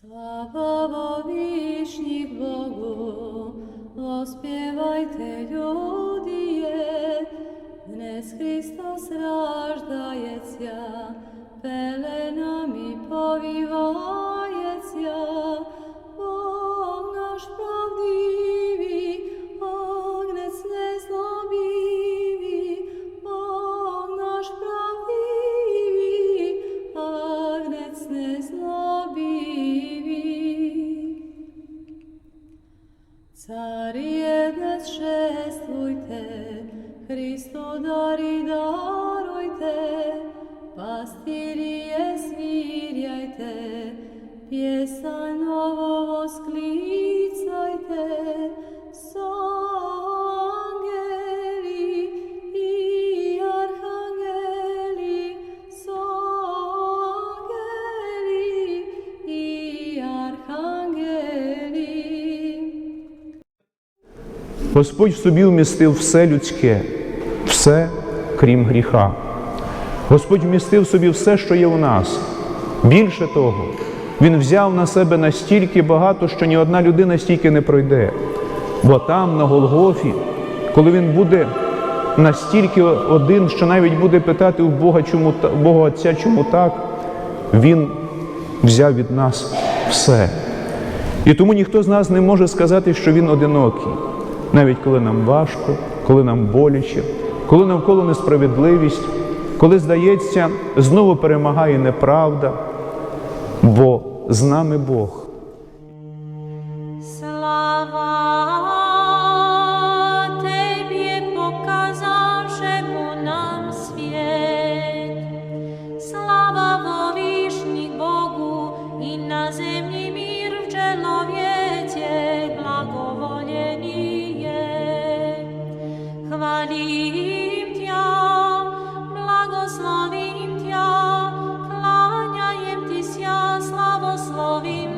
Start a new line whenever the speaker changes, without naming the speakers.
Слава вовічніх Богу, оспівайте люди, Днес Христос рождається, Царі днес шествуйте, Христу дарі даруйте, пастиріє
Господь в собі вмістив все людське, все крім гріха. Господь вмістив в собі все, що є у нас. Більше того, Він взяв на себе настільки багато, що ні одна людина стільки не пройде. Бо там, на Голгофі, коли він буде настільки один, що навіть буде питати у Бога, чому Бога Отця, чому так, Він взяв від нас все. І тому ніхто з нас не може сказати, що він одинокий, навіть коли нам важко, коли нам боляче, коли навколо несправедливість, коли, здається, знову перемагає неправда, бо з нами Бог.
Земле мир в человеке благоволение. Хвалим Тя, благословим Тя, кланяєм Тися, славословим